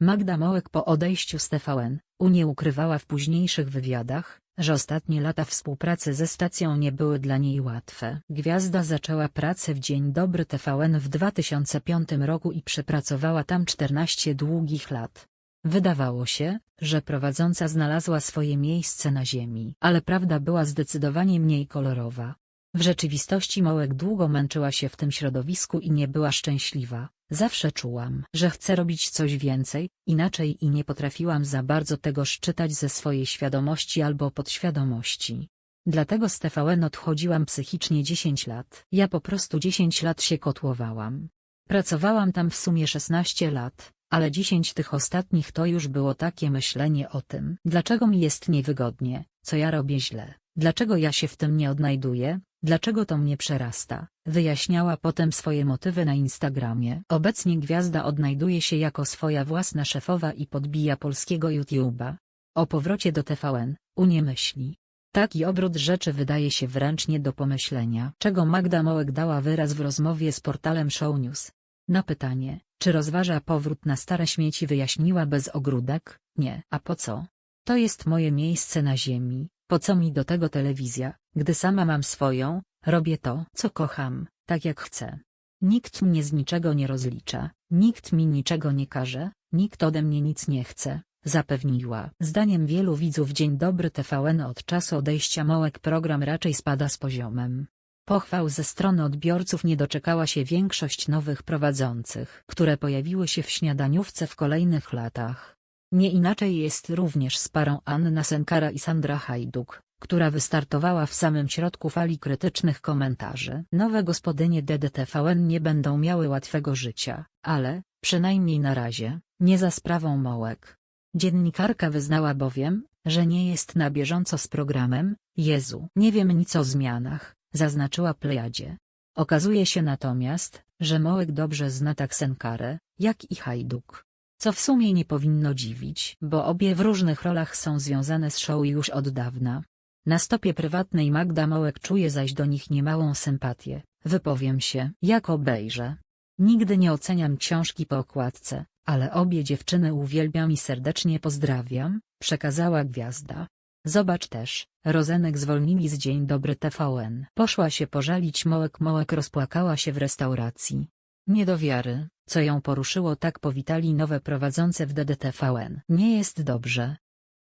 Magda Mołek po odejściu z TVN, U nie ukrywała w późniejszych wywiadach, że ostatnie lata współpracy ze stacją nie były dla niej łatwe. Gwiazda zaczęła pracę w Dzień Dobry TVN w 2005 roku i przepracowała tam 14 długich lat. Wydawało się, że prowadząca znalazła swoje miejsce na ziemi, ale prawda była zdecydowanie mniej kolorowa. W rzeczywistości Mołek długo męczyła się w tym środowisku i nie była szczęśliwa. Zawsze czułam, że chcę robić coś więcej, inaczej i nie potrafiłam za bardzo tego szczytać ze swojej świadomości albo podświadomości. Dlatego z TVN odchodziłam psychicznie 10 lat. Ja po prostu 10 lat się kotłowałam. Pracowałam tam w sumie 16 lat, ale 10 tych ostatnich to już było takie myślenie o tym, dlaczego mi jest niewygodnie, co ja robię źle, dlaczego ja się w tym nie odnajduję, Dlaczego to mnie przerasta? Wyjaśniała potem swoje motywy na Instagramie. Obecnie gwiazda odnajduje się jako swoja własna szefowa i podbija polskiego YouTube'a. O powrocie do TVN, Unie myśli. Taki obrót rzeczy wydaje się wręcz nie do pomyślenia, czego Magda Mołek dała wyraz w rozmowie z portalem Show News. Na pytanie, czy rozważa powrót na stare śmieci wyjaśniła bez ogródek, nie. A po co? To jest moje miejsce na ziemi, po co mi do tego telewizja, gdy sama mam swoją, robię to, co kocham, tak jak chcę. Nikt mnie z niczego nie rozlicza, nikt mi niczego nie każe, nikt ode mnie nic nie chce, zapewniła. Zdaniem wielu widzów Dzień Dobry TVN od czasu odejścia Mołek program raczej spada z poziomem. Pochwał ze strony odbiorców nie doczekała się większość nowych prowadzących, które pojawiły się w śniadaniówce w kolejnych latach. Nie inaczej jest również z parą Anna Senkara i Sandra Hajduk, która wystartowała w samym środku fali krytycznych komentarzy. Nowe gospodynie DDTVN nie będą miały łatwego życia, ale, przynajmniej na razie, nie za sprawą Mołek. Dziennikarka wyznała bowiem, że nie jest na bieżąco z programem, Jezu, nie wiem nic o zmianach, zaznaczyła Plejadzie. Okazuje się natomiast, że Mołek dobrze zna tak Senkarę, jak i Hajduk. Co w sumie nie powinno dziwić, bo obie w różnych rolach są związane z show już od dawna. Na stopie prywatnej Magda Mołek czuje zaś do nich niemałą sympatię, wypowiem się, jak obejrzę. Nigdy nie oceniam książki po okładce, ale obie dziewczyny uwielbiam i serdecznie pozdrawiam, przekazała gwiazda. Zobacz też, Rozenek zwolnili z Dzień Dobry TVN. Poszła się pożalić Mołek Mołek rozpłakała się w restauracji. Nie do wiary, co ją poruszyło tak powitali nowe prowadzące w DDTVN. Nie jest dobrze,